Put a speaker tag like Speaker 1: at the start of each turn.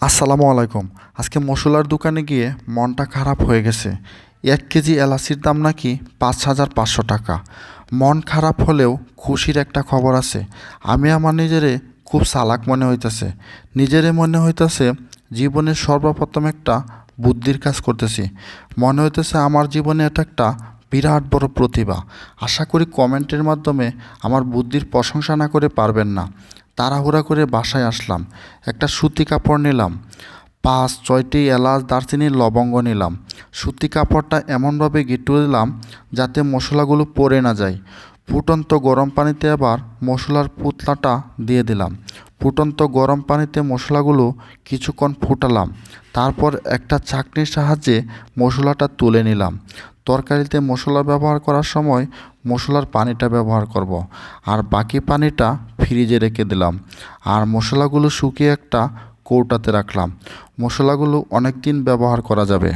Speaker 1: আসসালামু আলাইকুম। আজকে মশলার দোকানে গিয়ে মনটা খারাপ হয়ে গেছে। এক কেজি এলাচির দাম নাকি পাঁচ হাজার পাঁচশো টাকা। মন খারাপ হলেও খুশির একটা খবর আছে। আমি আমার নিজেরে খুব চালাক মনে হইতেছে। নিজেরে মনে হইতেছে জীবনের সর্বপ্রথম একটা বুদ্ধির কাজ করতেছি। মনে হইতেছে আমার জীবনে এটা একটা বিরাট বড় প্রতিভা। আশা করি কমেন্টের মাধ্যমে আমার বুদ্ধির প্রশংসা না করে পারবেন না। তাড়াহুড়া করে বাসায় আসলাম। একটা সুতি কাপড় নিলাম। পাঁচ, ছয়টি এলাচ, দারচিনির লবঙ্গ নিলাম। সুতি কাপড়টা এমনভাবে গিটু দিলাম যাতে মশলাগুলো পড়ে না যায়। ফুটন্ত গরম পানিতে আবার মশলার পুতলাটা দিয়ে দিলাম। ফুটন্ত গরম পানিতে মশলাগুলো কিছুক্ষণ ফুটালাম। তারপর একটা চাকনির সাহায্যে মশলাটা তুলে নিলাম। তরকারিতে মশলা ব্যবহার করার সময় মশলার পানিটা ব্যবহার করব। আর বাকি পানিটা ফ্রিজে রেখে দিলাম। আর মশলাগুলো শুকিয়ে একটা কৌটাতে রাখলাম। মশলাগুলো অনেক দিন ব্যবহার করা যাবে।